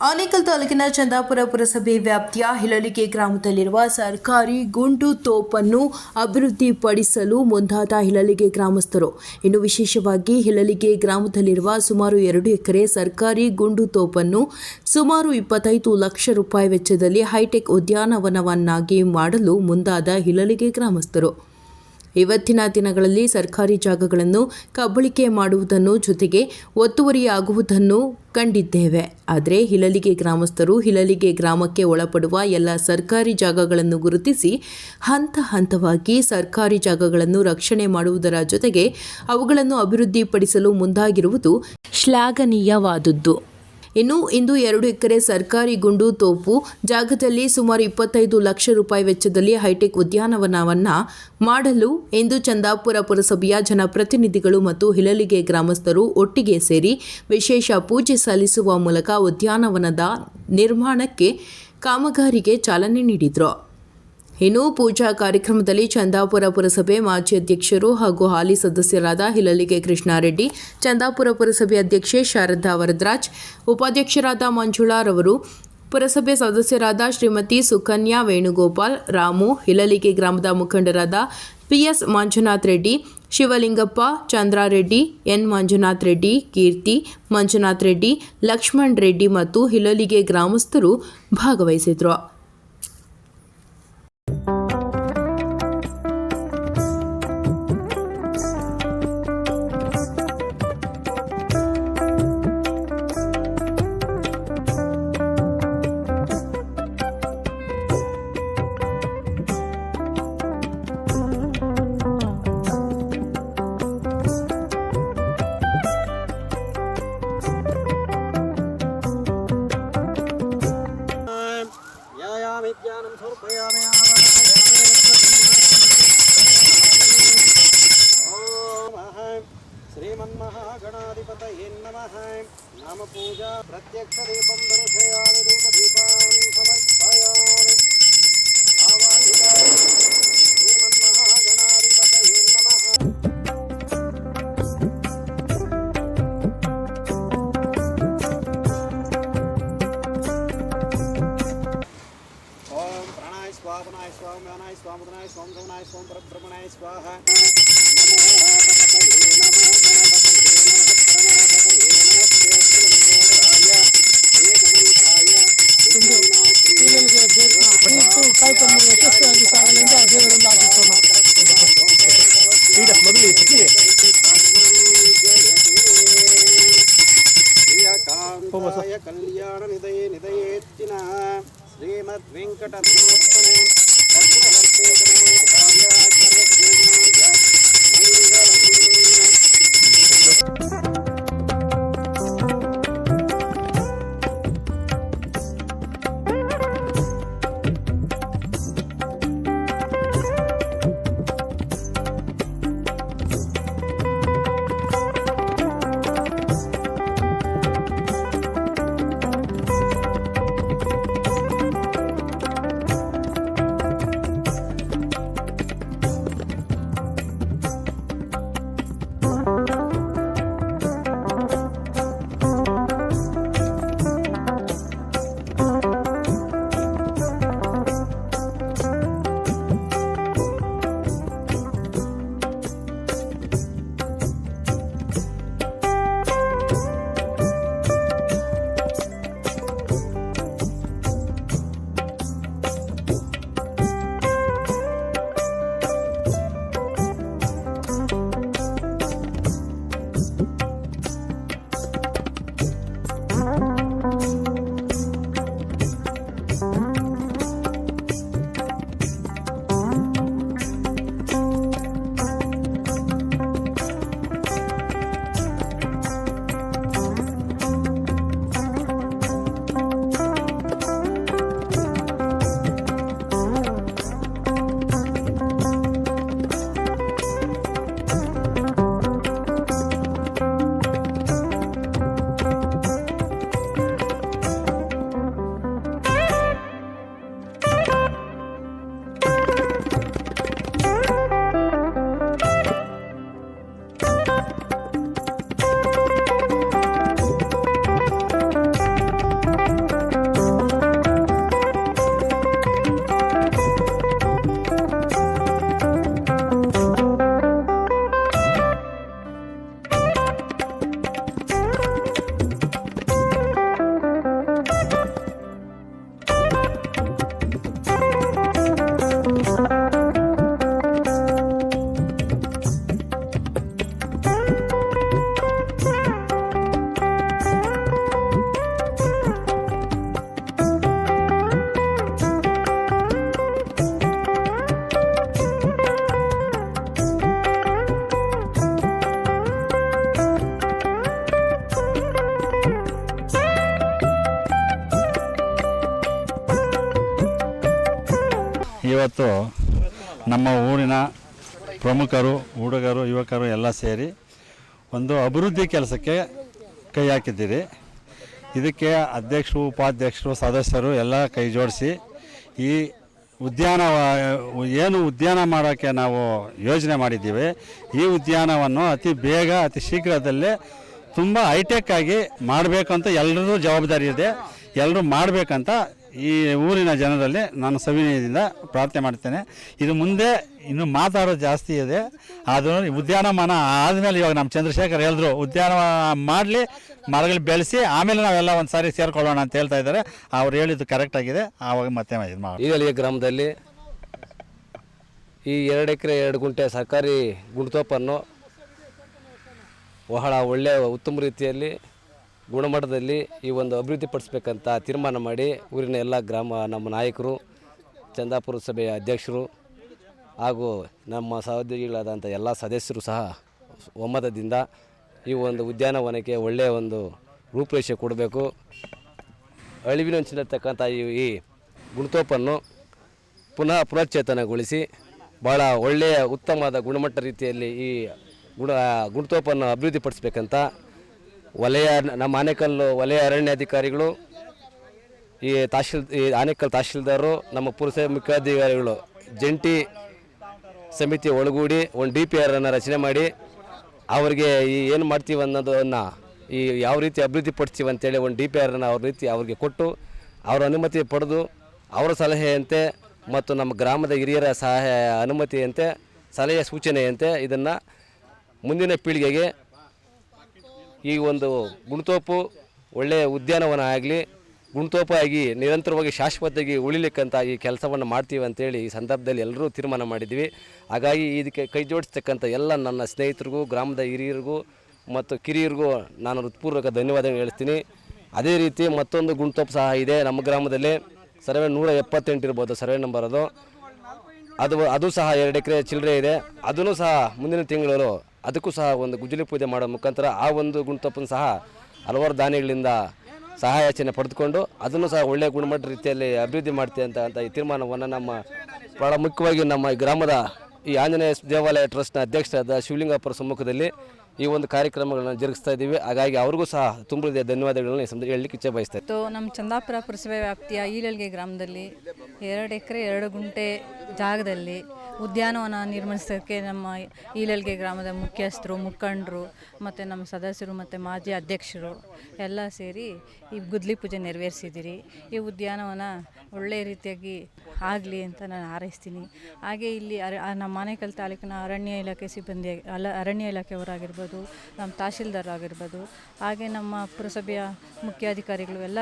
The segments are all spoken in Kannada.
ಆನೇಕಲ್ ತಾಲೂಕಿನ ಚಂದಾಪುರ ಪುರಸಭೆ ವ್ಯಾಪ್ತಿಯ ಹಿಳಲಿಕೆ ಗ್ರಾಮದಲ್ಲಿರುವ ಸರ್ಕಾರಿ ಗುಂಡು ತೋಪನ್ನು ಅಭಿವೃದ್ಧಿಪಡಿಸಲು ಮುಂದಾದ ಹಿಳಲಿಗೆ ಗ್ರಾಮಸ್ಥರು. ಇನ್ನು ವಿಶೇಷವಾಗಿ ಹಿಳಲಿಗೆ ಗ್ರಾಮದಲ್ಲಿರುವ ಸುಮಾರು ಎರಡು ಎಕರೆ ಸರ್ಕಾರಿ ಗುಂಡು ತೋಪನ್ನು ಸುಮಾರು ಇಪ್ಪತ್ತೈದು ಲಕ್ಷ ರೂಪಾಯಿ ವೆಚ್ಚದಲ್ಲಿ ಹೈಟೆಕ್ ಉದ್ಯಾನವನವನ್ನಾಗಿ ಮಾಡಲು ಮುಂದಾದ ಹಿಳಲಿಗೆ ಗ್ರಾಮಸ್ಥರು. ಇವತ್ತಿನ ದಿನಗಳಲ್ಲಿ ಸರ್ಕಾರಿ ಜಾಗಗಳನ್ನು ಕಬಳಿಕೆ ಮಾಡುವುದನ್ನು ಜೊತೆಗೆ ಒತ್ತುವರಿಯಾಗುವುದನ್ನು ಕಂಡಿದ್ದೇವೆ. ಆದರೆ ಹಿಲಲಿಗೆ ಗ್ರಾಮಸ್ಥರು ಹಿಲಲಿಗೆ ಗ್ರಾಮಕ್ಕೆ ಒಳಪಡುವ ಎಲ್ಲ ಸರ್ಕಾರಿ ಜಾಗಗಳನ್ನು ಗುರುತಿಸಿ ಹಂತ ಹಂತವಾಗಿ ಸರ್ಕಾರಿ ಜಾಗಗಳನ್ನು ರಕ್ಷಣೆ ಮಾಡುವುದರ ಜೊತೆಗೆ ಅವುಗಳನ್ನು ಅಭಿವೃದ್ಧಿಪಡಿಸಲು ಮುಂದಾಗಿರುವುದು ಶ್ಲಾಘನೀಯವಾದುದು ಇನ್ನು ಇಂದು ಎರಡು ಎಕರೆ ಸರ್ಕಾರಿ ಗುಂಡು ತೋಪು, ಜಾಗದಲ್ಲಿ ಸುಮಾರು ಇಪ್ಪತ್ತೈದು ಲಕ್ಷ ರೂಪಾಯಿ ವೆಚ್ಚದಲ್ಲಿ ಹೈಟೆಕ್ ಉದ್ಯಾನವನವನ್ನು ಮಾಡಲು ಇಂದು ಚಂದಾಪುರ ಪುರಸಭೆಯ ಜನಪ್ರತಿನಿಧಿಗಳು ಮತ್ತು ಹಿಲಲಿಗೆ ಗ್ರಾಮಸ್ಥರು ಒಟ್ಟಿಗೆ ಸೇರಿ ವಿಶೇಷ ಪೂಜೆ ಸಲ್ಲಿಸುವ ಮೂಲಕ ಉದ್ಯಾನವನದ ನಿರ್ಮಾಣಕ್ಕೆ ಕಾಮಗಾರಿಗೆ ಚಾಲನೆ ನೀಡಿದರು. ಇನ್ನು ಪೂಜಾ ಕಾರ್ಯಕ್ರಮದಲ್ಲಿ ಚಂದಾಪುರ ಪುರಸಭೆ ಮಾಜಿ ಅಧ್ಯಕ್ಷರು ಹಾಗೂ ಹಾಲಿ ಸದಸ್ಯರಾದ ಹಿಲಲಿಗೆ ಕೃಷ್ಣಾರೆಡ್ಡಿ, ಚಂದಾಪುರ ಪುರಸಭೆ ಅಧ್ಯಕ್ಷೆ ಶಾರದಾ ವರದರಾಜ್, ಉಪಾಧ್ಯಕ್ಷರಾದ ಮಂಜುಳಾರವರು ಪುರಸಭೆ ಸದಸ್ಯರಾದ ಶ್ರೀಮತಿ ಸುಕನ್ಯಾ ವೇಣುಗೋಪಾಲ್, ರಾಮು, ಹಿಲಲಿಗೆ ಗ್ರಾಮದ ಮುಖಂಡರಾದ ಪಿಎಸ್ ಮಂಜುನಾಥ್ ರೆಡ್ಡಿ, ಶಿವಲಿಂಗಪ್ಪ, ಚಂದ್ರಾರೆಡ್ಡಿ, ಎನ್ ಮಂಜುನಾಥ್ ರೆಡ್ಡಿ, ಕೀರ್ತಿ ಮಂಜುನಾಥ್ ರೆಡ್ಡಿ, ಲಕ್ಷ್ಮಣ್ ರೆಡ್ಡಿ ಮತ್ತು ಹಿಲಲಿಗೆ ಗ್ರಾಮಸ್ಥರು ಭಾಗವಹಿಸಿದ್ರು. यायामिज्ञानं समर्पयामि नाम। पूजा प्रत्यक्ष नामपूजा प्रत्यक्षदीपं दर्शयामि धूपदीपान् स्वाहाय स्वापनाय स्वाम स्वाम स्वाम स्वाम परब्रह्मणाय स्वाहा नमः श्रीमद्वेङ्कटरत्नात्मने ಇವತ್ತು ನಮ್ಮ ಊರಿನ ಪ್ರಮುಖರು ಹುಡುಗರು ಯುವಕರು ಎಲ್ಲ ಸೇರಿ ಒಂದು ಅಭಿವೃದ್ಧಿ ಕೆಲಸಕ್ಕೆ ಕೈ ಹಾಕಿದ್ದೀರಿ. ಇದಕ್ಕೆ ಅಧ್ಯಕ್ಷರು, ಉಪಾಧ್ಯಕ್ಷರು, ಸದಸ್ಯರು ಎಲ್ಲ ಕೈ ಜೋಡಿಸಿ ಈ ಉದ್ಯಾನ, ಏನು ಉದ್ಯಾನ ಮಾಡೋಕ್ಕೆ ನಾವು ಯೋಜನೆ ಮಾಡಿದ್ದೀವಿ. ಈ ಉದ್ಯಾನವನ್ನು ಅತಿ ಬೇಗ, ಅತಿ ಶೀಘ್ರದಲ್ಲೇ ತುಂಬ ಹೈಟೆಕ್ ಆಗಿ ಮಾಡಬೇಕಂತ ಎಲ್ಲರೂ ಜವಾಬ್ದಾರಿ ಇದೆ. ಎಲ್ಲರೂ ಮಾಡಬೇಕಂತ ಈ ಊರಿನ ಜನರಲ್ಲಿ ನಾನು ಸವಿನಯದಿಂದ ಪ್ರಾರ್ಥನೆ ಮಾಡ್ತೇನೆ. ಇದು ಮುಂದೆ ಇನ್ನು ಮಾತಾಡೋದು ಜಾಸ್ತಿ ಇದೆ. ಆದರೂ ಉದ್ಯಾನವನ ಆದಮೇಲೆ ಇವಾಗ ನಮ್ಮ ಚಂದ್ರಶೇಖರ್ ಹೇಳಿದ್ರು ಉದ್ಯಾನವನ ಮಾಡಲಿ, ಮರಗಳು ಬೆಳೆಸಿ, ಆಮೇಲೆ ನಾವೆಲ್ಲ ಒಂದು ಸಾರಿ ಸೇರ್ಕೊಳ್ಳೋಣ ಅಂತ ಹೇಳ್ತಾ ಇದ್ದಾರೆ. ಅವ್ರು ಹೇಳಿದ್ದು ಕರೆಕ್ಟ್ ಆಗಿದೆ. ಆವಾಗ ಮತ್ತೆ ಇದು ಮಾಡಿ ಈ ಗ್ರಾಮದಲ್ಲಿ ಈ ಎರಡು ಎಕರೆ, ಎರಡು ಗುಂಟೆ ಸರ್ಕಾರಿ ಗುಂಡ್ತೋಪನ್ನು ಬಹಳ ಒಳ್ಳೆಯ ಉತ್ತಮ ರೀತಿಯಲ್ಲಿ ಗುಣಮಟ್ಟದಲ್ಲಿ ಈ ಒಂದು ಅಭಿವೃದ್ಧಿ ಪಡಿಸ್ಬೇಕಂತ ತೀರ್ಮಾನ ಮಾಡಿ ಊರಿನ ಎಲ್ಲ ಗ್ರಾಮ ನಮ್ಮ ನಾಯಕರು, ಚಂದಾಪುರ ಸಭೆಯ ಅಧ್ಯಕ್ಷರು ಹಾಗೂ ನಮ್ಮ ಸಹೋದ್ಯೋಗಿಗಳಾದಂಥ ಎಲ್ಲ ಸದಸ್ಯರು ಸಹ ಒಮ್ಮತದಿಂದ ಈ ಒಂದು ಉದ್ಯಾನವನಕ್ಕೆ ಒಳ್ಳೆಯ ಒಂದು ರೂಪುರೇಷೆ ಕೊಡಬೇಕು. ಅಳಿವಿನಂಚಿನತಕ್ಕಂಥ ಈ ಈ ಗುಣತೋಪನ್ನು ಪುನಃ ಪುನಶ್ಚೇತನಗೊಳಿಸಿ ಭಾಳ ಒಳ್ಳೆಯ ಉತ್ತಮವಾದ ಗುಣಮಟ್ಟ ರೀತಿಯಲ್ಲಿ ಈ ಗುಣ, ಗುಣತೋಪನ್ನು ಅಭಿವೃದ್ಧಿಪಡಿಸ್ಬೇಕಂತ ವಲಯ, ನಮ್ಮ ಆನೇಕಲ್ಲು ವಲಯ ಅರಣ್ಯಾಧಿಕಾರಿಗಳು ಈ ತಹಶೀಲ್, ಈ ಆನೇಕಲ್ ತಹಶೀಲ್ದಾರರು, ನಮ್ಮ ಪುರಸಭೆ ಮುಖ್ಯಾಧಿಕಾರಿಗಳು, ಜಂಟಿ ಸಮಿತಿ ಒಳಗೂಡಿ ಒಂದು ಡಿ ಪಿ ಆರನ್ನು ರಚನೆ ಮಾಡಿ, ಅವರಿಗೆ ಈ ಏನು ಮಾಡ್ತೀವಿ ಅನ್ನೋದನ್ನು ಈ ಯಾವ ರೀತಿ ಅಭಿವೃದ್ಧಿ ಪಡಿಸ್ತೀವಿ ಅಂತೇಳಿ ಒಂದು ಡಿ ಪಿ ಆರನ್ನು ಅವ್ರ ರೀತಿ ಅವ್ರಿಗೆ ಕೊಟ್ಟು, ಅವರ ಅನುಮತಿ ಪಡೆದು, ಅವರ ಸಲಹೆಯಂತೆ ಮತ್ತು ನಮ್ಮ ಗ್ರಾಮದ ಹಿರಿಯರ ಸಹಾಯ ಅನುಮತಿಯಂತೆ, ಸಲಹೆ ಸೂಚನೆಯಂತೆ ಇದನ್ನು ಮುಂದಿನ ಪೀಳಿಗೆಗೆ ಈ ಒಂದು ಗುಣತೋಪು ಒಳ್ಳೆಯ ಉದ್ಯಾನವನ ಆಗಲಿ ಗುಣತೋಪ ಆಗಿ ನಿರಂತರವಾಗಿ ಶಾಶ್ವತವಾಗಿ ಉಳಿಲಿಕ್ಕಂತ ಈ ಕೆಲಸವನ್ನು ಮಾಡ್ತೀವಿ ಅಂತೇಳಿ ಈ ಸಂದರ್ಭದಲ್ಲಿ ಎಲ್ಲರೂ ತೀರ್ಮಾನ ಮಾಡಿದ್ವಿ. ಹಾಗಾಗಿ ಇದಕ್ಕೆ ಕೈ ಜೋಡಿಸ್ತಕ್ಕಂಥ ಎಲ್ಲ ನನ್ನ ಸ್ನೇಹಿತರಿಗೂ, ಗ್ರಾಮದ ಹಿರಿಯರಿಗೂ ಮತ್ತು ಕಿರಿಯರಿಗೂ ನಾನು ಹೃತ್ಪೂರ್ವಕ ಧನ್ಯವಾದ ಹೇಳ್ತೀನಿ. ಅದೇ ರೀತಿ ಮತ್ತೊಂದು ಗುಣತೋಪ ಸಹ ಇದೆ. ನಮ್ಮ ಗ್ರಾಮದಲ್ಲಿ ಸರ್ವೆ ನೂರ ಎಪ್ಪತ್ತೆಂಟು ಇರ್ಬೋದು ಸರ್ವೆ ನಂಬರ್ ಅದು. ಅದು ಅದು ಸಹ ಎರಡು ಎಕರೆ ಚಿಲ್ಲರೆ ಇದೆ. ಅದನ್ನು ಸಹ ಮುಂದಿನ ತಿಂಗಳು ಅದಕ್ಕೂ ಸಹ ಒಂದು ಗುಜಲಿ ಪೂಜೆ ಮಾಡೋ ಮುಖಾಂತರ ಆ ಒಂದು ಗುಣತಪ್ಪನ್ನು ಸಹ ಹಲವಾರು ದಾನಿಗಳಿಂದ ಸಹಾಯಚನೆ ಪಡೆದುಕೊಂಡು ಅದನ್ನು ಸಹ ಒಳ್ಳೆಯ ಗುಣಮಟ್ಟ ರೀತಿಯಲ್ಲಿ ಅಭಿವೃದ್ಧಿ ಮಾಡ್ತೀವಿ ಅಂತ ಈ ತೀರ್ಮಾನವನ್ನು ನಮ್ಮ ಭಾಳ ಮುಖ್ಯವಾಗಿ ನಮ್ಮ ಈ ಗ್ರಾಮದ ಈ ಆಂಜನೇಯ ದೇವಾಲಯ ಟ್ರಸ್ಟ್ನ ಅಧ್ಯಕ್ಷರಾದ ಶಿವಲಿಂಗಪ್ಪರ ಸಮ್ಮುಖದಲ್ಲಿ ಈ ಒಂದು ಕಾರ್ಯಕ್ರಮಗಳನ್ನು ಜರುಗಿಸ್ತಾ ಇದ್ದೀವಿ. ಹಾಗಾಗಿ ಅವ್ರಿಗೂ ಸಹ ತುಂಬ ಧನ್ಯವಾದಗಳನ್ನು ಈ ಸಂದರ್ಭ ಹೇಳಲಿಕ್ಕೆ ಇಚ್ಛೆ ಬಯಸ್ತಾ ಇತ್ತು ನಮ್ಮ ಚಂದಾಪುರ ಪುರಸಭೆ ವ್ಯಾಪ್ತಿಯ ಈಲಲ್ಗೆ ಗ್ರಾಮದಲ್ಲಿ ಎರಡು ಎಕರೆ, ಎರಡು ಗುಂಟೆ ಜಾಗದಲ್ಲಿ ಉದ್ಯಾನವನ ನಿರ್ಮಿಸೋಕ್ಕೆ ನಮ್ಮ ಈಲಲ್ಗೆ ಗ್ರಾಮದ ಮುಖ್ಯಸ್ಥರು, ಮುಖಂಡರು, ಮತ್ತು ನಮ್ಮ ಸದಸ್ಯರು ಮತ್ತು ಮಾಜಿ ಅಧ್ಯಕ್ಷರು ಎಲ್ಲ ಸೇರಿ ಈ ಗುದ್ಲಿ ಪೂಜೆ ನೆರವೇರಿಸಿದ್ದೀರಿ. ಈ ಉದ್ಯಾನವನ ಒಳ್ಳೆಯ ರೀತಿಯಾಗಿ ಆಗಲಿ ಅಂತ ನಾನು ಹಾರೈಸ್ತೀನಿ. ಹಾಗೆ ಇಲ್ಲಿ ಅರ ನಮ್ಮ ಮಾನೇಕಲ್ ತಾಲೂಕಿನ ಅರಣ್ಯ ಇಲಾಖೆ ಸಿಬ್ಬಂದಿ ಅಲ್ಲ ಅರಣ್ಯ ಇಲಾಖೆಯವರಾಗಿರ್ಬೋದು ನಮ್ಮ ತಹಶೀಲ್ದಾರ್ ಆಗಿರ್ಬೋದು ಹಾಗೆ ನಮ್ಮ ಪುರಸಭೆಯ ಮುಖ್ಯಾಧಿಕಾರಿಗಳು ಎಲ್ಲ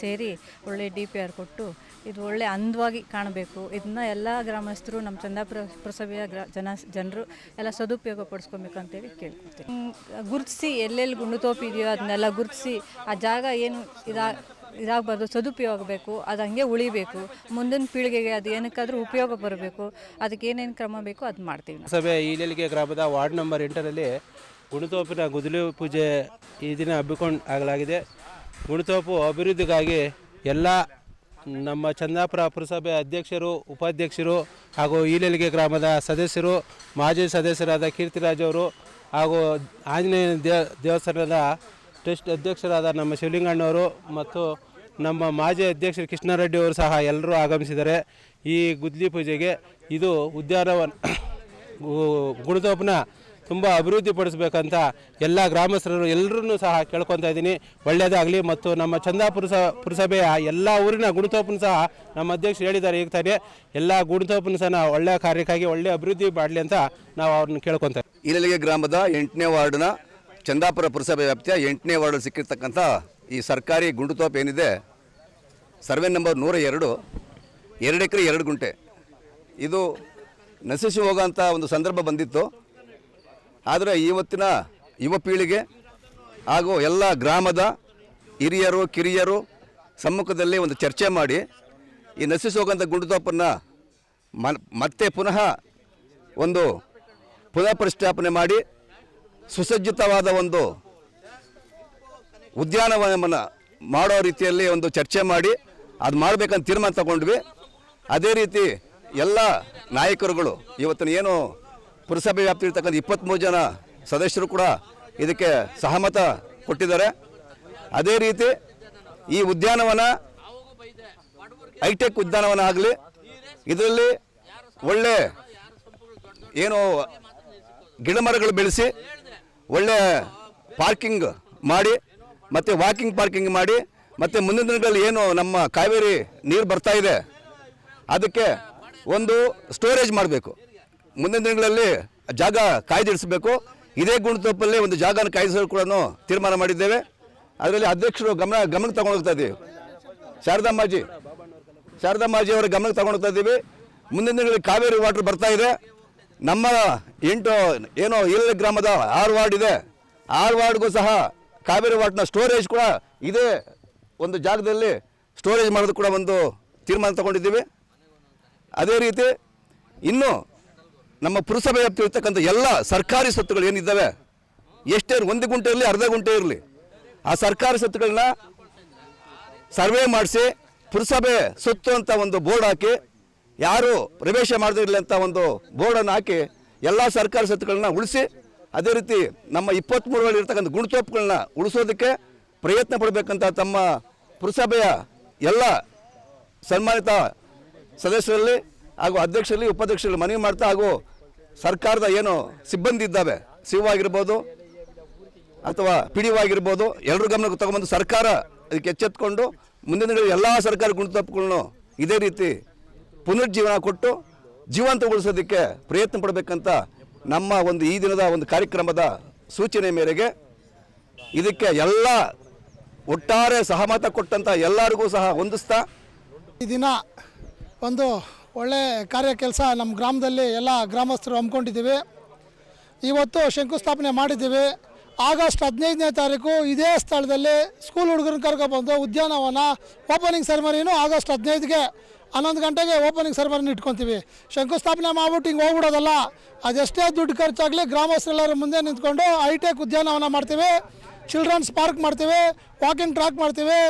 ಸೇರಿ ಒಳ್ಳೆ ಡಿ ಪಿ ಆರ್ ಕೊಟ್ಟು ಇದು ಒಳ್ಳೆ ಅಂದವಾಗಿ ಕಾಣಬೇಕು. ಇದನ್ನ ಎಲ್ಲ ಗ್ರಾಮಸ್ಥರು ನಮ್ಮ ಚಂದಾಪುರ ಪುರಸಭೆಯ ಗ್ರಾ ಜನ ಜನರು ಎಲ್ಲ ಸದುಪಯೋಗ ಪಡಿಸ್ಕೊಬೇಕು ಅಂತೇಳಿ ಕೇಳ್ಕೊತೀನಿ ಗುರುತಿಸಿ ಎಲ್ಲೆಲ್ಲಿ ಗುಂಡುತೋಪು ಇದೆಯೋ ಅದನ್ನೆಲ್ಲ ಗುರುತಿಸಿ ಆ ಜಾಗ ಏನು ಇದಾ ಇದಾಗಬಾರ್ದು ಸದುಪಯೋಗ ಆಗಬೇಕು ಅದು ಹಂಗೆ ಉಳಿಬೇಕು. ಮುಂದಿನ ಪೀಳಿಗೆಗೆ ಅದು ಏನಕ್ಕಾದರೂ ಉಪಯೋಗ ಬರಬೇಕು ಅದಕ್ಕೆ ಏನೇನು ಕ್ರಮ ಬೇಕೋ ಅದು ಮಾಡ್ತೀವಿ ನಾವು. ಸಭೆ ಈಲಿಗೆ ಗ್ರಾಮದ ವಾರ್ಡ್ ನಂಬರ್ ಎಂಟರಲ್ಲಿ ಗುಣತೋಪಿನ ಗುದ್ದಲಿ ಪೂಜೆ ಈ ದಿನ ಹಬ್ಬಿಕೊಂಡು ಆಗಲಾಗಿದೆ. ಗುಣತೋಪು ಅಭಿವೃದ್ಧಿಗಾಗಿ ಎಲ್ಲ ನಮ್ಮ ಚಂದಾಪುರ ಪುರಸಭೆ ಅಧ್ಯಕ್ಷರು, ಉಪಾಧ್ಯಕ್ಷರು ಹಾಗೂ ಈಲಲಿಗೆ ಗ್ರಾಮದ ಸದಸ್ಯರು, ಮಾಜಿ ಸದಸ್ಯರಾದ ಕೀರ್ತಿರಾಜ್ ಅವರು ಹಾಗೂ ಆಂಜನೇಯ ದೇವ ದೇವಸ್ಥಾನದ ಟ್ರಸ್ಟ್ ಅಧ್ಯಕ್ಷರಾದ ನಮ್ಮ ಶಿವಲಿಂಗಣ್ಣವರು ಮತ್ತು ನಮ್ಮ ಮಾಜಿ ಅಧ್ಯಕ್ಷರು ಕೃಷ್ಣಾರೆಡ್ಡಿ ಅವರು ಸಹ ಎಲ್ಲರೂ ಆಗಮಿಸಿದ್ದಾರೆ ಈ ಗುದ್ಲಿ ಪೂಜೆಗೆ. ಇದು ಉದ್ಯಾನವನ ಗುಣತೋಪನ ತುಂಬ ಅಭಿವೃದ್ಧಿ ಪಡಿಸ್ಬೇಕಂತ ಎಲ್ಲ ಗ್ರಾಮಸ್ಥರು ಎಲ್ಲರೂ ಸಹ ಕೇಳ್ಕೊತಾ ಇದ್ದೀನಿ. ಒಳ್ಳೆಯದಾಗಲಿ ಮತ್ತು ನಮ್ಮ ಚಂದಾಪುರ ಪುರಸಭೆಯ ಎಲ್ಲ ಊರಿನ ಗುಣತೋಪನ ಸಹ ನಮ್ಮ ಅಧ್ಯಕ್ಷರು ಹೇಳಿದ್ದಾರೆ ಈಗ ತಾನೇ ಎಲ್ಲ ಗುಣತೋಪನ ಸಹ ಒಳ್ಳೆಯ ಕಾರ್ಯಕ್ಕಾಗಿ ಒಳ್ಳೆಯ ಅಭಿವೃದ್ಧಿ ಮಾಡಲಿ ಅಂತ ನಾವು ಅವ್ರನ್ನ ಕೇಳ್ಕೊತಾ ಇರಲಿಗೆ ಗ್ರಾಮದ ಎಂಟನೇ ವಾರ್ಡ್ನ ಚಂದಾಪುರ ಪುರಸಭೆ ವ್ಯಾಪ್ತಿಯ ಎಂಟನೇ ವಾರ್ಡ್ ಸಿಕ್ಕಿರ್ತಕ್ಕಂಥ ಈ ಸರ್ಕಾರಿ ಗುಂಡುತೋಪ್ ಏನಿದೆ, ಸರ್ವೆ ನಂಬರ್ ನೂರ ಎರಡು ಎರಡು ಎಕರೆ ಎರಡು ಗುಂಟೆ. ಇದು ನಶಿಸಿ ಹೋಗೋಂಥ ಒಂದು ಸಂದರ್ಭ ಬಂದಿತ್ತು. ಆದರೆ ಇವತ್ತಿನ ಯುವ ಪೀಳಿಗೆ ಹಾಗೂ ಎಲ್ಲ ಗ್ರಾಮದ ಹಿರಿಯರು, ಕಿರಿಯರು ಸಮ್ಮುಖದಲ್ಲಿ ಒಂದು ಚರ್ಚೆ ಮಾಡಿ ಈ ನಶಿಸಿ ಹೋಗೋಂಥ ಗುಂಡುತೋಪನ್ನು ಮತ್ತೆ ಪುನಃ ಒಂದು ಪುನಃ ಪ್ರತಿಷ್ಠಾಪನೆ ಮಾಡಿ ಸುಸಜ್ಜಿತವಾದ ಒಂದು ಉದ್ಯಾನವನವನ್ನು ಮಾಡೋ ರೀತಿಯಲ್ಲಿ ಒಂದು ಚರ್ಚೆ ಮಾಡಿ ಅದು ಮಾಡಬೇಕಂತ ತೀರ್ಮಾನ ತಗೊಂಡ್ವಿ. ಅದೇ ರೀತಿ ಎಲ್ಲ ನಾಯಕರುಗಳು ಇವತ್ತಿನ ಏನು ಪುರಸಭೆ ವ್ಯಾಪ್ತಿ ಇರ್ತಕ್ಕಂಥ ಇಪ್ಪತ್ತ್ಮೂರು ಜನ ಸದಸ್ಯರು ಕೂಡ ಇದಕ್ಕೆ ಸಹಮತ ಕೊಟ್ಟಿದ್ದಾರೆ. ಅದೇ ರೀತಿ ಈ ಉದ್ಯಾನವನ ಹೈಟೆಕ್ ಉದ್ಯಾನವನ ಆಗಲಿ, ಇದರಲ್ಲಿ ಒಳ್ಳೆ ಏನು ಗಿಡಮರಗಳು ಬೆಳೆಸಿ, ಒಳ್ಳೆ ಪಾರ್ಕಿಂಗ್ ಮಾಡಿ, ಮತ್ತು ವಾಕಿಂಗ್ ಪಾರ್ಕಿಂಗ್ ಮಾಡಿ, ಮತ್ತು ಮುಂದಿನ ದಿನಗಳಲ್ಲಿ ಏನು ನಮ್ಮ ಕಾವೇರಿ ನೀರು ಬರ್ತಾ ಇದೆ, ಅದಕ್ಕೆ ಒಂದು ಸ್ಟೋರೇಜ್ ಮಾಡಬೇಕು. ಮುಂದಿನ ದಿನಗಳಲ್ಲಿ ಜಾಗ ಕಾಯ್ದಿರಿಸಬೇಕು. ಇದೇ ಗುಣತಪ್ಪಲ್ಲಿ ಒಂದು ಜಾಗನ ಕಾಯ್ದಿಸಲು ಕೂಡ ತೀರ್ಮಾನ ಮಾಡಿದ್ದೇವೆ. ಅದರಲ್ಲಿ ಅಧ್ಯಕ್ಷರು ಗಮನ, ಗಮನಕ್ಕೆ ತಗೊಂಡು ಹೋಗ್ತಾ ಇದ್ದೀವಿ. ಶಾರದಾಂಬಾಜಿ ಶಾರದಾಂಬಾಜಿ ಅವರ ಗಮನಕ್ಕೆ ತಗೊಂಡು ಹೋಗ್ತಾ ಇದ್ದೀವಿ. ಮುಂದಿನ ದಿನಗಳಲ್ಲಿ ಕಾವೇರಿ ವಾಟರ್ ಬರ್ತಾ ಇದೆ. ನಮ್ಮ ಎಂಟು, ಏನೋ ಇಲ್ಲ ಗ್ರಾಮದ ಆರು ವಾರ್ಡ್ ಇದೆ. ಆರು ವಾರ್ಡ್ಗೂ ಸಹ ಕಾವೇರಿ ವಾಟ್ನ ಸ್ಟೋರೇಜ್ ಕೂಡ ಇದೇ ಒಂದು ಜಾಗದಲ್ಲಿ ಸ್ಟೋರೇಜ್ ಮಾಡೋದು ಕೂಡ ಒಂದು ತೀರ್ಮಾನ ತಗೊಂಡಿದ್ದೀವಿ. ಅದೇ ರೀತಿ ಇನ್ನು ನಮ್ಮ ಪುರಸಭೆ ವ್ಯಾಪ್ತಿ ಇರ್ತಕ್ಕಂಥ ಎಲ್ಲ ಸರ್ಕಾರಿ ಸ್ವತ್ತುಗಳು ಏನಿದ್ದಾವೆ? ಎಷ್ಟೇ ಒಂದು ಗುಂಟೆ ಇರಲಿ, ಅರ್ಧ ಗುಂಟೆ ಇರಲಿ. ಆ ಸರ್ಕಾರಿ ಸ್ವತ್ತುಗಳನ್ನ ಸರ್ವೆ ಮಾಡಿಸಿ, ಪುರಸಭೆ ಸ್ವತ್ತು ಅಂತ ಒಂದು ಬೋರ್ಡ್ ಹಾಕಿ, ಯಾರು ಪ್ರವೇಶ ಮಾಡದಿರಲಿ ಅಂತ ಒಂದು ಬೋರ್ಡನ್ನು ಹಾಕಿ, ಎಲ್ಲ ಸರ್ಕಾರಿ ಸ್ವತ್ತುಗಳನ್ನ ಉಳಿಸಿ, ಅದೇ ರೀತಿ ನಮ್ಮ ಇಪ್ಪತ್ತ್ಮೂರರಲ್ಲಿ ಇರ್ತಕ್ಕಂಥ ಗುಣತೋಪುಗಳನ್ನ ಉಳಿಸೋದಕ್ಕೆ ಪ್ರಯತ್ನ ಪಡಬೇಕಂತ ತಮ್ಮ ಪುರಸಭೆಯ ಎಲ್ಲ ಸನ್ಮಾನಿತ ಸದಸ್ಯರಲ್ಲಿ ಹಾಗೂ ಅಧ್ಯಕ್ಷರಲ್ಲಿ, ಉಪಾಧ್ಯಕ್ಷರಲ್ಲಿ ಮನವಿ ಮಾಡ್ತಾ ಹಾಗೂ ಸರ್ಕಾರದ ಏನು ಸಿಬ್ಬಂದಿ ಇದ್ದಾವೆ, ಸಿ ಆಗಿರ್ಬೋದು ಅಥವಾ ಪಿ ಡಿ ಆಗಿರ್ಬೋದು ಎಲ್ಲರೂ ಗಮನಕ್ಕೆ ತಗೊಂಬಂದು ಸರ್ಕಾರ ಅದಕ್ಕೆ ಎಚ್ಚೆತ್ಕೊಂಡು ಮುಂದಿನ ಎಲ್ಲ ಸರ್ಕಾರಿ ಗುಣತಪ್ಪುಗಳನ್ನು ಇದೇ ರೀತಿ ಪುನರ್ಜೀವನ ಕೊಟ್ಟು ಜೀವಂತಗೊಳಿಸೋದಕ್ಕೆ ಪ್ರಯತ್ನ ಪಡಬೇಕಂತ ನಮ್ಮ ಒಂದು ಈ ದಿನದ ಒಂದು ಕಾರ್ಯಕ್ರಮದ ಸೂಚನೆ ಮೇರೆಗೆ ಇದಕ್ಕೆ ಎಲ್ಲ ಒಟ್ಟಾರೆ ಸಹಮತ ಕೊಟ್ಟಂಥ ಎಲ್ಲರಿಗೂ ಸಹ ಹೊಂದಿಸ್ತಾ ಈ ದಿನ ಒಂದು ಒಳ್ಳೆ ಕಾರ್ಯ ಕೆಲಸ ನಮ್ಮ ಗ್ರಾಮದಲ್ಲಿ ಎಲ್ಲ ಗ್ರಾಮಸ್ಥರು ಹಮ್ಮಿಕೊಂಡಿದ್ದೀವಿ. ಇವತ್ತು ಶಂಕುಸ್ಥಾಪನೆ ಮಾಡಿದ್ದೀವಿ. ಆಗಸ್ಟ್ ಹದಿನೈದನೇ ತಾರೀಕು ಇದೇ ಸ್ಥಳದಲ್ಲಿ ಸ್ಕೂಲ್ ಹುಡುಗರನ್ನ ಕರ್ಕೊಬಂದು ಉದ್ಯಾನವನ ಓಪನಿಂಗ್ ಸೆರೆಮನಿನೂ ಆಗಸ್ಟ್ ಹದಿನೈದಿಗೆ ಹನ್ನೊಂದು ಗಂಟೆಗೆ ಓಪನಿಂಗ್ ಸೆರೆಮನಿ ಇಟ್ಕೊತೀವಿ. ಶಂಕುಸ್ಥಾಪನೆ ಮಾಡ್ಬಿಟ್ಟು ಹಿಂಗೆ ಹೋಗ್ಬಿಡೋದಲ್ಲ, ಅದೆಷ್ಟೇ ದುಡ್ಡು ಖರ್ಚಾಗಲಿ ಗ್ರಾಮಸ್ಥರೆಲ್ಲರ ಮುಂದೆ ನಿಂತ್ಕೊಂಡು ಹೈಟೆಕ್ ಉದ್ಯಾನವನ ಮಾಡ್ತೀವಿ. ಚಿಲ್ಡ್ರನ್ಸ್ ಪಾರ್ಕ್ ಮಾಡ್ತೀವಿ ವಾಕಿಂಗ್ ಟ್ರ್ಯಾಕ್ ಮಾಡ್ತೀವಿ.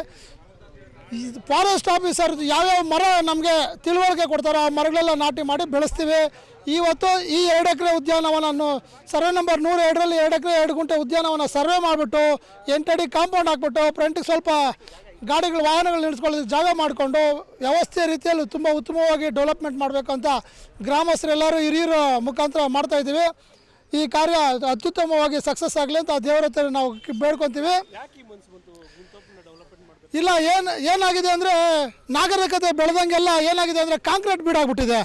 ಫಾರೆಸ್ಟ್ ಆಫೀಸರ್ ಯಾವ್ಯಾವ ಮರ ನಮಗೆ ತಿಳುವಳಿಕೆ ಕೊಡ್ತಾರೋ ಆ ಮರಗಳೆಲ್ಲ ನಾಟಿ ಮಾಡಿ ಬೆಳೆಸ್ತೀವಿ. ಇವತ್ತು ಈ ಎರಡು ಎಕರೆ ಉದ್ಯಾನವನನ್ನು ಸರ್ವೆ ನಂಬರ್ ನೂರ ಎರಡರಲ್ಲಿ ಎರಡು ಎಕರೆ ಎರಡು ಗುಂಟೆ ಉದ್ಯಾನವನ ಸರ್ವೆ ಮಾಡಿಬಿಟ್ಟು ಎಂಟಡಿ ಕಾಂಪೌಂಡ್ ಹಾಕ್ಬಿಟ್ಟು ಫ್ರಂಟಿಗೆ ಸ್ವಲ್ಪ ಗಾಡಿಗಳು ವಾಹನಗಳು ನಿಲ್ಲಿಸ್ಕೊಳ್ಳಿ ಜಾಗ ಮಾಡಿಕೊಂಡು ವ್ಯವಸ್ಥೆ ರೀತಿಯಲ್ಲಿ ತುಂಬ ಉತ್ತಮವಾಗಿ ಡೆವಲಪ್ಮೆಂಟ್ ಮಾಡಬೇಕು ಅಂತ ಗ್ರಾಮಸ್ಥರೆಲ್ಲರೂ ಹಿರಿಯರ ಮುಖಾಂತರ ಮಾಡ್ತಾಯಿದ್ದೀವಿ ಈ ಕಾರ್ಯ ಅತ್ಯುತ್ತಮವಾಗಿ ಸಕ್ಸಸ್ ಆಗಲಿ ಅಂತ ದೇವರ ಹತ್ರ ನಾವು ಬೇಡ್ಕೊತೀವಿ ಇಲ್ಲ, ಏನು, ಏನಾಗಿದೆ ಅಂದರೆ ನಾಗರಿಕತೆ ಬೆಳೆದಂಗೆಲ್ಲ ಏನಾಗಿದೆ ಅಂದರೆ ಕಾಂಕ್ರೀಟ್ ಬೀಡಾಗ್ಬಿಟ್ಟಿದೆ.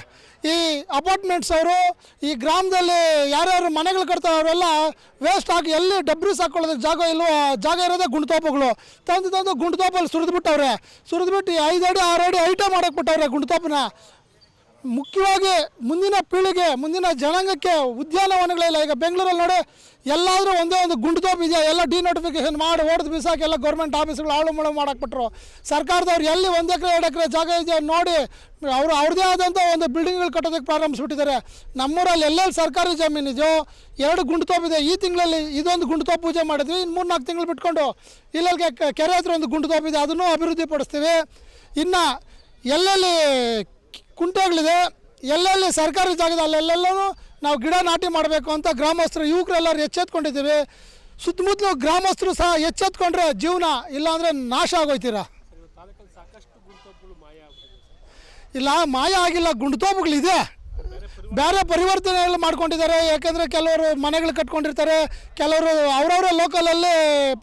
ಈ ಅಪಾರ್ಟ್ಮೆಂಟ್ಸ್ ಅವರು, ಈ ಗ್ರಾಮದಲ್ಲಿ ಯಾರ್ಯಾರು ಮನೆಗಳು ಕಟ್ತಾರೆ ಅವರೆಲ್ಲ ವೇಸ್ಟ್ ಹಾಕಿ ಎಲ್ಲಿ ಡಬ್ರಿಸ್ ಹಾಕೊಳ್ಳೋದಕ್ಕೆ ಜಾಗ ಇಲ್ವೋ ಜಾಗ ಇರೋದೇ ಗುಂಡ್ತೋಪುಗಳು. ತಂದು ತಂದು ಗುಂಡ್ತೋಪಲ್ಲಿ ಸುರಿದ್ಬಿಟ್ಟವ್ರೆ. ಸುರಿದ್ಬಿಟ್ಟು ಐದು ಅಡಿ, ಆರು ಅಡಿ ಐಟಮ್ ಮಾಡಕ್ಕೆ ಬಿಟ್ಟವ್ರೆ ಗುಂಡ್ತೋಪನ ಮುಖ್ಯವಾಗಿ ಮುಂದಿನ ಪೀಳಿಗೆ, ಮುಂದಿನ ಜನಾಂಗಕ್ಕೆ ಉದ್ಯಾನವನಗಳಿಲ್ಲ ಈಗ ಬೆಂಗಳೂರಲ್ಲಿ ನೋಡಿ, ಎಲ್ಲಾದರೂ ಒಂದೇ ಒಂದು ಗುಂಡುದೋಪ್ ಇದೆಯಾ? ಎಲ್ಲ ಡಿನೋಟಿಫಿಕೇಶನ್ ಮಾಡಿ ಹೊಡೆದು ಬಿಸಾಕಿ ಎಲ್ಲ ಗೌರ್ಮೆಂಟ್ ಆಫೀಸ್ಗಳು ಆಳು ಮುಳು ಮಾಡಾಕ್ಬಿಟ್ರು. ಸರ್ಕಾರದವ್ರು ಎಲ್ಲಿ ಒಂದು ಎಕರೆ, ಎರಡು ಎಕರೆ ಜಾಗ ಇದೆಯಾ ನೋಡಿ, ಅವರು ಅವ್ರದ್ದೇ ಆದಂಥ ಒಂದು ಬಿಲ್ಡಿಂಗ್ಗಳು ಕಟ್ಟೋದಕ್ಕೆ ಪ್ರಾರಂಭಿಸ್ಬಿಟ್ಟಿದ್ದಾರೆ. ನಮ್ಮೂರಲ್ಲಿ ಎಲ್ಲೆಲ್ಲಿ ಸರ್ಕಾರಿ ಜಮೀನು ಇದೆಯೋ, ಎರಡು ಇದೆ. ಈ ತಿಂಗಳಲ್ಲಿ ಇದೊಂದು ಗುಂಡುತೋಪ್ ಪೂಜೆ ಮಾಡಿದ್ವಿ. ಇನ್ನು ಮೂರು ನಾಲ್ಕು ತಿಂಗಳು ಬಿಟ್ಕೊಂಡು ಇಲ್ಲಲ್ಲಿ ಕೆರೆ ಹತ್ರ ಒಂದು ಗುಂಡುತೋಪ್ ಇದೆ. ಅದನ್ನು ಅಭಿವೃದ್ಧಿ ಪಡಿಸ್ತೀವಿ ಇನ್ನು ಎಲ್ಲೆಲ್ಲಿ ಕುಂಟೆಗಳಿದೆ, ಎಲ್ಲೆಲ್ಲಿ ಸರ್ಕಾರಿ ಜಾಗದ ಅಲ್ಲೆಲ್ಲೆಲ್ಲೂ ನಾವು ಗಿಡ ನಾಟಿ ಮಾಡಬೇಕು ಅಂತ ಗ್ರಾಮಸ್ಥರು, ಯುವಕರೆಲ್ಲರೂ ಎಚ್ಚೆತ್ಕೊಂಡಿದ್ದೀವಿ. ಸುತ್ತಮುತ್ತಲು ಗ್ರಾಮಸ್ಥರು ಸಹ ಎಚ್ಚೆತ್ಕೊಂಡ್ರೆ ಜೀವನ ಇಲ್ಲಾಂದರೆ ನಾಶ ಆಗೋಯ್ತೀರ? ಇಲ್ಲ, ಮಾಯ ಆಗಿಲ್ಲ ಗುಂಡ್ತೋಪುಗಳಿದೆ ಬೇರೆ ಪರಿವರ್ತನೆಗಳು ಮಾಡ್ಕೊಂಡಿದ್ದಾರೆ, ಯಾಕೆಂದರೆ ಕೆಲವರು ಮನೆಗಳು ಕಟ್ಕೊಂಡಿರ್ತಾರೆ, ಕೆಲವರು ಅವರವರ ಲೋಕಲಲ್ಲಿ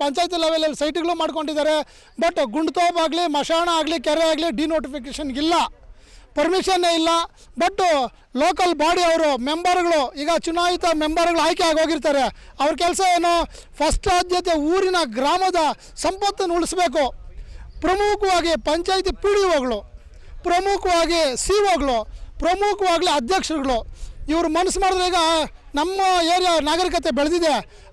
ಪಂಚಾಯತಿ ಲೆವೆಲಲ್ಲಿ ಸೈಟ್ಗಳು ಮಾಡ್ಕೊಂಡಿದ್ದಾರೆ. ಬಟ್ ಗುಂಡ್ತೋಪಾಗಲಿ ಮಶಾಣ ಆಗಲಿ, ಕೆರೆ ಆಗಲಿ ಡಿನೋಟಿಫಿಕೇಷನ್ ಇಲ್ಲ. ಪರ್ಮಿಷನ್ನೇ ಇಲ್ಲ. ಬಟ್ ಲೋಕಲ್ ಬಾಡಿ ಅವರು ಮೆಂಬರ್ಗಳು ಈಗ ಚುನಾಯಿತ ಮೆಂಬರ್ಗಳು ಆಯ್ಕೆ ಆಗೋಗಿರ್ತಾರೆ. ಅವ್ರ ಕೆಲಸ ಏನು? ಫಸ್ಟ್ ಆದ್ಯತೆ ಊರಿನ ಗ್ರಾಮದ ಸಂಪತ್ತನ್ನು ಉಳಿಸ್ಬೇಕು. ಪ್ರಮುಖವಾಗಿ ಪಂಚಾಯಿತಿ ಪಿ ಡಿ ಒಗಳು ಪ್ರಮುಖವಾಗಿ ಸಿ ಒಗಳು ಪ್ರಮುಖವಾಗಿ ಅಧ್ಯಕ್ಷರುಗಳು. ಇವರು ಮನಸ್ಸು ಮಾಡಿದ್ರೆ ಈಗ ನಮ್ಮ ಏರಿಯಾ ನಾಗರಿಕತೆ ಬೆಳೆದಿದೆ.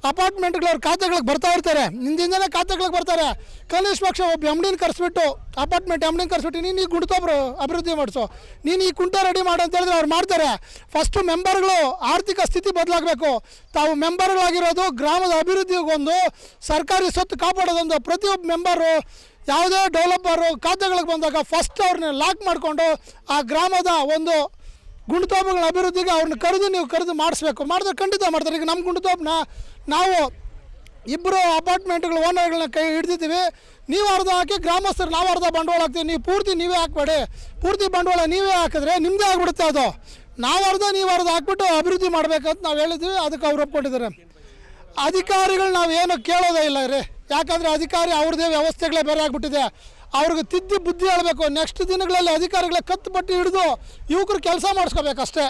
ಅಪಾರ್ಟ್ಮೆಂಟ್ಗಳವ್ರ ಖಾತೆಗಳಿಗೆ ಬರ್ತಾ ಇರ್ತಾರೆ. ಹಿಂದಿಂದನೇ ಖಾತೆಗಳಿಗೆ ಬರ್ತಾರೆ. ಕನಿಷ್ಠ ಪಕ್ಷ ಒಬ್ಬ ಎಂ ಡಿನ ಕರೆಸ್ಬಿಟ್ಟು, ಅಪಾರ್ಟ್ಮೆಂಟ್ ಎಂ ಡಿನ ಕರೆಸ್ಬಿಟ್ಟು, ನೀನು ಈ ಗುಂಡ್ತೊಬ್ರು ಅಭಿವೃದ್ಧಿ ಮಾಡಿಸು. ನೀನು ಈ ಕುಂಟ ರೆಡಿ ಮಾಡು ಅಂತ ಹೇಳಿದ್ರೆ ಅವ್ರು ಮಾಡ್ತಾರೆ. ಫಸ್ಟು ಮೆಂಬರ್ಗಳು ಆರ್ಥಿಕ ಸ್ಥಿತಿ ಬದಲಾಗಬೇಕು. ತಾವು ಮೆಂಬರ್ಗಳಾಗಿರೋದು ಗ್ರಾಮದ ಅಭಿವೃದ್ಧಿಗೊಂದು, ಸರ್ಕಾರಿ ಸ್ವತ್ತು ಕಾಪಾಡೋದೊಂದು. ಪ್ರತಿಯೊಬ್ಬ ಮೆಂಬರು ಯಾವುದೇ ಡೆವಲಪರು ಖಾತೆಗಳಿಗೆ ಬಂದಾಗ ಫಸ್ಟ್ ಅವ್ರನ್ನ ಲಾಕ್ ಮಾಡಿಕೊಂಡು ಆ ಗ್ರಾಮದ ಒಂದು ಗುಂಡುತೋಪುಗಳ ಅಭಿವೃದ್ಧಿಗೆ ಅವ್ರನ್ನ ಕರೆದು ನೀವು ಕರೆದು ಮಾಡಿಸ್ಬೇಕು. ಮಾಡಿದ್ರೆ ಖಂಡಿತ ಮಾಡ್ತಾರೆ. ಈಗ ನಮ್ಮ ಗುಂಡುತೋಪನ್ನ ನಾವು ಇಬ್ಬರು ಅಪಾರ್ಟ್ಮೆಂಟ್ಗಳ ಓನರ್ಗಳನ್ನ ಕೈ ಹಿಡ್ದಿದ್ದೀವಿ. ನೀವು ಅರ್ಧ ಹಾಕಿ ಗ್ರಾಮಸ್ಥರು ನಾವು ಅರ್ಧ ಬಂಡವಾಳ ಹಾಕ್ತೀವಿ. ನೀವು ಪೂರ್ತಿ ನೀವೇ ಹಾಕ್ಬೇಡಿ. ಪೂರ್ತಿ ಬಂಡವಾಳ ನೀವೇ ಹಾಕಿದ್ರೆ ನಿಮ್ಮದೇ ಆಗಿಬಿಡುತ್ತೆ ಅದು. ನಾವು ಅರ್ಧ, ನೀವು ಅರ್ಧ ಹಾಕ್ಬಿಟ್ಟು ಅಭಿವೃದ್ಧಿ ಮಾಡಬೇಕಂತ ನಾವು ಹೇಳಿದ್ವಿ. ಅದಕ್ಕೆ ಅವ್ರು ಒಪ್ಕೊಂಡಿದ್ದಾರೆ. ಅಧಿಕಾರಿಗಳು ನಾವು ಏನು ಕೇಳೋದೇ ಇಲ್ಲ ರೀ. ಯಾಕಂದರೆ ಅಧಿಕಾರಿ ಅವ್ರದ್ದೇ ವ್ಯವಸ್ಥೆಗಳೇ ಬೇರೆ ಆಗಿಬಿಟ್ಟಿದೆ. ಅವ್ರಿಗೆ ತಿದ್ದಿ ಬುದ್ಧಿ ಹೇಳಬೇಕು. ನೆಕ್ಸ್ಟ್ ದಿನಗಳಲ್ಲಿ ಅಧಿಕಾರಿಗಳ ಕತ್ತು ಬಟ್ಟಿ ಹಿಡಿದು ಯುವಕರು ಕೆಲಸ ಮಾಡಿಸ್ಕೋಬೇಕಷ್ಟೇ.